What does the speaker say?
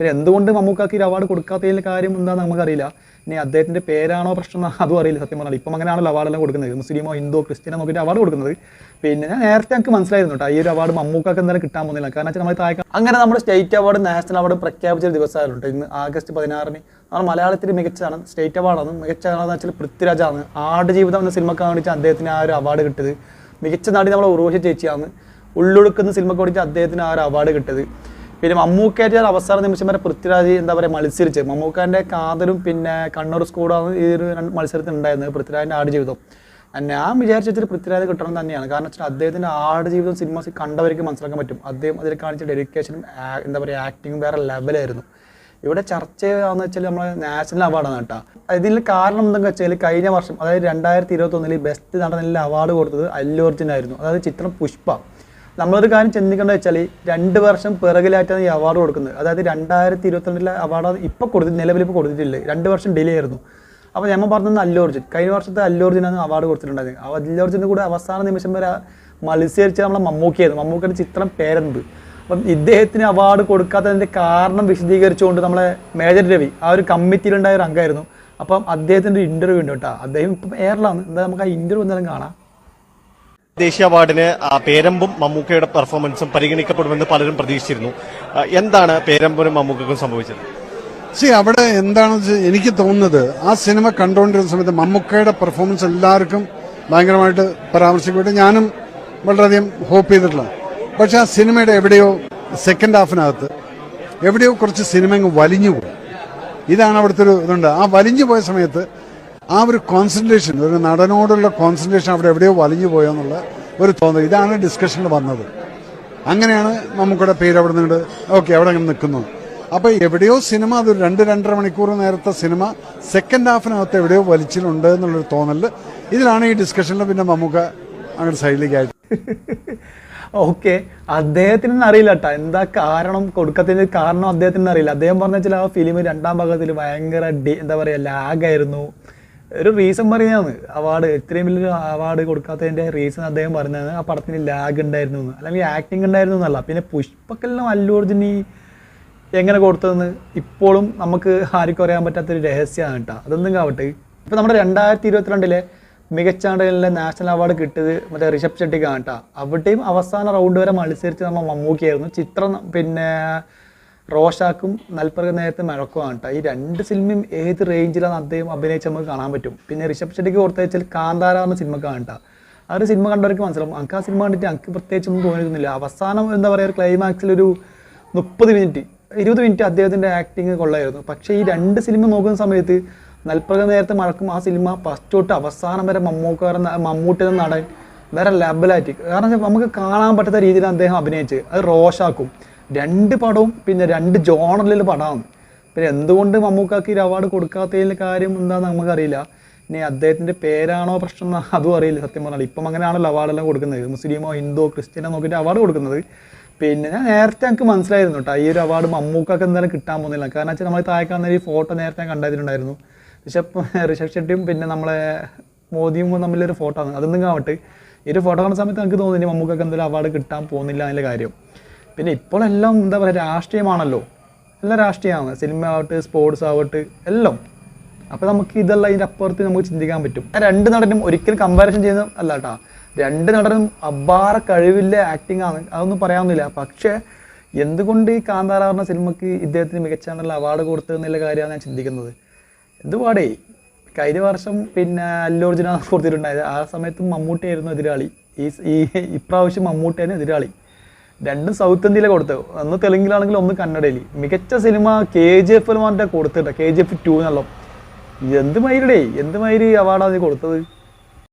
പിന്നെ എന്തുകൊണ്ട് മമ്മൂക്കാക്ക് ഈ അവാർഡ് കൊടുക്കാത്തതിന്റെ കാര്യം എന്താണെന്ന് നമുക്കറിയില്ല. ഇനി അദ്ദേഹത്തിന്റെ പേരാണോ പ്രശ്നം അതും അറിയില്ല സത്യം പറഞ്ഞാൽ. ഇപ്പം അങ്ങനെയാണല്ലോ അവാർഡെല്ലാം കൊടുക്കുന്നത്. മുസ്ലിമോ ഹിന്ദുവോ ക്രിസ്ത്യനോ നോക്കിയിട്ട് അവാർഡ് കൊടുക്കുന്നത്. പിന്നെ ഞാൻ നേരത്തെ ഞങ്ങൾക്ക് മനസ്സിലായിരുന്നു കേട്ടോ ഈ ഒരു അവാർഡ് മമ്മൂക്കാക്ക് എന്തായാലും കിട്ടാൻ പോകുന്നില്ല. കാരണം വെച്ചാൽ നമ്മൾ താഴെ അങ്ങനെ നമ്മുടെ സ്റ്റേറ്റ് അവാർഡ് നാഷണൽ അവാർഡ് പ്രഖ്യാപിച്ച ഒരു ദിവസമായിട്ട് ഇന്ന് ആഗസ്റ്റ് പതിനാറിന് നമ്മൾ മലയാളത്തിൽ മികച്ചതാണ്. സ്റ്റേറ്റ് അവാർഡാണ് മികച്ചതാണെന്ന് വെച്ചാൽ പൃഥ്വിരാജാണ്. ആടുജീവിതം എന്ന സിനിമക്ക് വേണ്ടിയിട്ട് അദ്ദേഹത്തിന് ആ ഒരു അവാർഡ് കിട്ടിയത്. മികച്ച നടി നമ്മൾ ഉറവശ ചേച്ചിയാണ്. ഉള്ളൊടുക്കുന്ന സിനിമ വേണ്ടിയിട്ട് അദ്ദേഹത്തിന് ആ ഒരു അവാർഡ് കിട്ടിയത്. പിന്നെ മമ്മൂക്കായിട്ട് അവസാന നിമിഷം വരെ പൃഥ്വിരാജ് എന്താ പറയുക മത്സരിച്ച്. മമ്മൂക്കാന്റെ കാതലും പിന്നെ കണ്ണൂർ സ്കൂളാണ് ഈ ഒരു മത്സരത്തിൽ ഉണ്ടായിരുന്നത് പൃഥ്വിരാജിന്റെ ആടുജീവിതം ഞാൻ വിചാരിച്ചൊരു പൃഥ്വിരാജ് കിട്ടണം തന്നെയാണ്. കാരണം വെച്ചാൽ അദ്ദേഹത്തിന്റെ ആടുജീവിതം സിനിമ കണ്ടവർക്ക് മനസ്സിലാക്കാൻ പറ്റും. അദ്ദേഹം അതിൽ കാണിച്ച ഡെഡിക്കേഷനും എന്താ പറയുക ആക്ടിങ്ങും വേറെ ലെവലായിരുന്നു ഇവിടെ ചർച്ച ആണെന്ന് വെച്ചാൽ നമ്മളെ നാഷണൽ അവാർഡാണ് കേട്ടോ. ഇതിൽ കാരണം എന്തെന്ന് വെച്ചാൽ കഴിഞ്ഞ വർഷം അതായത് രണ്ടായിരത്തി ഇരുപത്തൊന്നിൽ ബെസ്റ്റ് നടനിലെ അവാർഡ് കൊടുത്തത് അല്ലു അർജുൻ ആയിരുന്നു. അതായത് ചിത്രം പുഷ്പ. നമ്മളൊരു കാര്യം ചിന്തിക്കേണ്ടത് വെച്ചാൽ രണ്ട് വർഷം പിറകിലായിട്ടാണ് ഈ അവാർഡ് കൊടുക്കുന്നത്. അതായത് രണ്ടായിരത്തി ഇരുപത്തിരണ്ടിലെ അവാർഡ് ഇപ്പോൾ കൊടുത്തി നിലവിൽ ഇപ്പോൾ കൊടുത്തിട്ടില്ല? രണ്ട് വർഷം ഡിലേ ആയിരുന്നു. അപ്പോൾ ഞമ്മ പറഞ്ഞത് അല്ലു അർജുൻ. കഴിഞ്ഞ വർഷത്തെ അല്ലോർജിനാണ് അവാർഡ് കൊടുത്തിട്ടുണ്ടായിരുന്നത് അപ്പോൾ അല്ലു അർജുന്റെ കൂടെ അവസാന നിമിഷം വരെ മത്സരിച്ച് നമ്മളെ മമ്മൂക്കിയായിരുന്നു മമ്മൂക്കിയുടെ ചിത്രം പേരെന്ത്? അപ്പം ഇദ്ദേഹത്തിന് അവാർഡ് കൊടുക്കാത്തതിന്റെ കാരണം വിശദീകരിച്ചുകൊണ്ട് നമ്മളെ മേജർ രവി ആ ഒരു കമ്മിറ്റിയിലുണ്ടായ ഒരു അംഗമായിരുന്നു. അപ്പം അദ്ദേഹത്തിന്റെ ഒരു ഇന്റർവ്യൂ ഉണ്ട് കേട്ടോ. അദ്ദേഹം ഇപ്പം എയറിലാണ് എന്താ നമുക്ക് ആ ഇന്റർവ്യൂ എന്തായാലും കാണാം. ദേശീയ അവാർഡിന് പേരമ്പും മമ്മൂക്കയുടെ പെർഫോമൻസും പരിഗണിക്കപ്പെടുമെന്ന് പലരും പ്രതീക്ഷിച്ചിരുന്നു. എന്താണ് പേരമ്പനും മമ്മൂക്കും സംഭവിച്ചത്? സി അവിടെ എന്താണെന്ന് എനിക്ക് തോന്നുന്നത് ആ സിനിമ കണ്ടുകൊണ്ടിരുന്ന സമയത്ത് മമ്മൂക്കയുടെ പെർഫോമൻസ് എല്ലാവർക്കും ഭയങ്കരമായിട്ട് പരാമർശിക്കപ്പെട്ട്. ഞാനും വളരെയധികം ഹോപ്പ് ചെയ്തിട്ടുള്ള പക്ഷെ ആ സിനിമയുടെ എവിടെയോ സെക്കൻഡ് ഹാഫിനകത്ത് എവിടെയോ കുറച്ച് സിനിമ അങ്ങ് വലിഞ്ഞു പോയി ഇതാണ് അവിടുത്തെ ഒരു ഇതുണ്ട്. ആ വലിഞ്ഞു പോയ സമയത്ത് ആ ഒരു കോൺസെൻട്രേഷൻ ഒരു നടനോടുള്ള കോൺസെൻട്രേഷൻ അവിടെ എവിടെയോ വലിഞ്ഞു പോയോ എന്നുള്ള ഒരു തോന്നൽ. ഇതാണ് ഡിസ്കഷനിൽ വന്നത്. അങ്ങനെയാണ് നമുക്കിവിടെ പേര് അവിടെ നിന്ന് ഓക്കെ അവിടെ അങ്ങനെ നിൽക്കുന്നു. അപ്പോൾ എവിടെയോ സിനിമ അത് രണ്ട് രണ്ടര മണിക്കൂർ നേരത്തെ സിനിമ സെക്കൻഡ് ഹാഫിനകത്ത് എവിടെയോ വലിച്ചിട്ടുണ്ട് എന്നുള്ളൊരു തോന്നൽ. ഇതിലാണ് ഈ ഡിസ്കഷനിൽ പിന്നെ മമ്മൂക്ക അങ്ങനെ സൈഡിലേക്ക് ആയിട്ട് ഓക്കെ അദ്ദേഹത്തിന് അറിയില്ല കേട്ടോ എന്താ കാരണം കൊടുക്കത്തിന് കാരണം അദ്ദേഹത്തിന് അറിയില്ല. അദ്ദേഹം പറഞ്ഞ വെച്ചാൽ ആ ഫിലിം രണ്ടാം ഭാഗത്തിൽ ഭയങ്കര എന്താ പറയുക ലാഗായിരുന്നു ഒരു റീസൺ പറയുന്നതാണ്. അവാർഡ് ഇത്രയും വലിയൊരു അവാർഡ് കൊടുക്കാത്തതിന്റെ റീസൺ അദ്ദേഹം പറഞ്ഞത് ആ പടത്തിന് ലാഗ് ഉണ്ടായിരുന്നു എന്ന്. അല്ലെങ്കിൽ ആക്ടിങ് ഉണ്ടായിരുന്നു എന്നല്ല. പിന്നെ പുഷ്പക്കെല്ലാം അല്ലു അർജുന് എങ്ങനെ കൊടുത്തതെന്ന് ഇപ്പോഴും നമുക്ക് ആർക്കും അറിയാൻ പറ്റാത്തൊരു രഹസ്യമാണ് കേട്ടോ. അതൊന്നും കാവട്ടെ. ഇപ്പം നമ്മുടെ രണ്ടായിരത്തി ഇരുപത്തിരണ്ടിലെ മികച്ച നടനിലെ നാഷണൽ അവാർഡ് കിട്ടിയത് മറ്റേ ഋഷഭ് ഷെട്ടിക്കാണ് കേട്ടോ. അവിടെയും അവസാന റൗണ്ട് വരെ മത്സരിച്ച് നമ്മൾ മമ്മൂക്കിയായിരുന്നു. ചിത്രം പിന്നെ റോഷാക്കും നൽപ്പറക നേരത്തെ മഴക്കുമാണ് കേട്ടോ ഈ രണ്ട് സിനിമയും ഏത് റേഞ്ചിലാണ് അദ്ദേഹം അഭിനയിച്ച് നമുക്ക് കാണാൻ പറ്റും? പിന്നെ ഋഷഭ് ഷെട്ടിക്ക് ഓർത്തയച്ചാൽ കാന്താര എന്ന സിനിമ കേട്ടോ ആ ഒരു സിനിമ കണ്ടവർക്ക് മനസ്സിലാവും. എനിക്ക് ആ സിനിമ കണ്ടിട്ട് എനിക്ക് പ്രത്യേകിച്ചൊന്നും തോന്നിയിരുന്നില്ല. അവസാനം എന്താ പറയുക ഒരു ക്ലൈമാക്സിലൊരു മുപ്പത് മിനിറ്റ് ഇരുപത് മിനിറ്റ് അദ്ദേഹത്തിന്റെ ആക്ടിങ് കൊള്ളായിരുന്നു. പക്ഷേ ഈ രണ്ട് സിനിമ നോക്കുന്ന സമയത്ത് നൽപ്പക നേരത്തെ മഴക്കും ആ സിനിമ ഫസ്റ്റ് തൊട്ട് അവസാനം വരെ മമ്മൂക്കാർ മമ്മൂട്ടി നടൻ വേറെ ലെവലായിട്ട് കാരണം നമുക്ക് കാണാൻ പറ്റാത്ത രീതിയിൽ അദ്ദേഹം അഭിനയിച്ച് അത് റോഷാക്കും. രണ്ട് പടവും പിന്നെ രണ്ട് ജോണറിലുള്ള പടമാണ് പിന്നെ എന്തുകൊണ്ട് മമ്മൂക്കാക്ക് ഈ അവാർഡ് കൊടുക്കാത്തതിന്റെ കാര്യം എന്താണെന്ന് നമുക്കറിയില്ല. ഇനി അദ്ദേഹത്തിന്റെ പേരാണോ പ്രശ്നം എന്ന് അതും അറിയില്ല സത്യം പറഞ്ഞാൽ ഇപ്പം അങ്ങനെയാണല്ലോ അവാർഡെല്ലാം കൊടുക്കുന്നത്. മുസ്ലിമോ ഹിന്ദുവോ ക്രിസ്ത്യനോ നോക്കിയിട്ട് അവാർഡ് കൊടുക്കുന്നത്. പിന്നെ ഞാൻ നേരത്തെ എനിക്ക് മനസ്സിലായിരുന്നു കേട്ടോ ഈ ഒരു അവാർഡ് മമ്മൂക്കൊക്കെ എന്തായാലും കിട്ടാൻ പോകുന്നില്ല. കാരണം വെച്ചാൽ നമ്മൾ താഴെ കാണുന്ന ഈ ഫോട്ടോ നേരത്തെ കണ്ടായിട്ടുണ്ടായിരുന്നു. പക്ഷെ ഋഷഭ് ഋഷഭ് ഷെട്ടിയും പിന്നെ നമ്മളെ മോദിയും തമ്മിലൊരു ഫോട്ടോ ആണ്. അതൊന്നും കാവട്ടെ. ഈ ഒരു ഫോട്ടോ കാണുന്ന സമയത്ത് എനിക്ക് തോന്നുന്നു ഇനി മമ്മൂക്കൊക്കെ എന്തായാലും അവാർഡ് കിട്ടാൻ പോകുന്നില്ല എന്നുള്ള കാര്യം. പിന്നെ ഇപ്പോഴെല്ലാം എന്താ പറയുക രാഷ്ട്രീയമാണല്ലോ. എല്ലാം രാഷ്ട്രീയമാണ്. സിനിമ ആവട്ടെ സ്പോർട്സ് ആവട്ടെ എല്ലാം. അപ്പോൾ നമുക്ക് ഇതല്ല ഇതിന്റെ അപ്പുറത്ത് നമുക്ക് ചിന്തിക്കാൻ പറ്റും. രണ്ട് നടനും ഒരിക്കലും കമ്പാരിസൺ ചെയ്യുന്ന അല്ല കേട്ടോ രണ്ട് നടനും അപാര കഴിവില്ല ആക്ടിംഗ് ആണ്. അതൊന്നും പറയാവുന്നില്ല പക്ഷേ എന്തുകൊണ്ട് ഈ കാന്താര പറഞ്ഞ സിനിമയ്ക്ക് ഇദ്ദേഹത്തിന് മികച്ച നടനുള്ള അവാർഡ് കൊടുത്തതെന്നുള്ള കാര്യമാണ് ഞാൻ ചിന്തിക്കുന്നത്. എന്തുപാടേ കഴിഞ്ഞ വർഷം പിന്നെ അല്ലോർജുന കൊടുത്തിട്ടുണ്ടായത്. ആ സമയത്തും മമ്മൂട്ടിയായിരുന്നു എതിരാളി. ഈ ഈ ഇപ്രാവശ്യം മമ്മൂട്ടിയാണ് എതിരാളി. രണ്ടും സൗത്ത് ഇന്ത്യയിലെ കൊടുത്തത് ഒന്ന് തെലുങ്കിലാണെങ്കിൽ ഒന്ന് കന്നഡയിൽ മികച്ച സിനിമ കെ ജി എഫ് പറഞ്ഞിട്ട് കൊടുത്തിട്ട് കെ ജി എഫ് ടു എന്നുള്ള എന്ത് മയിലടേ എന്ത് മയിൽ അവാർഡാണ് കൊടുത്തത്?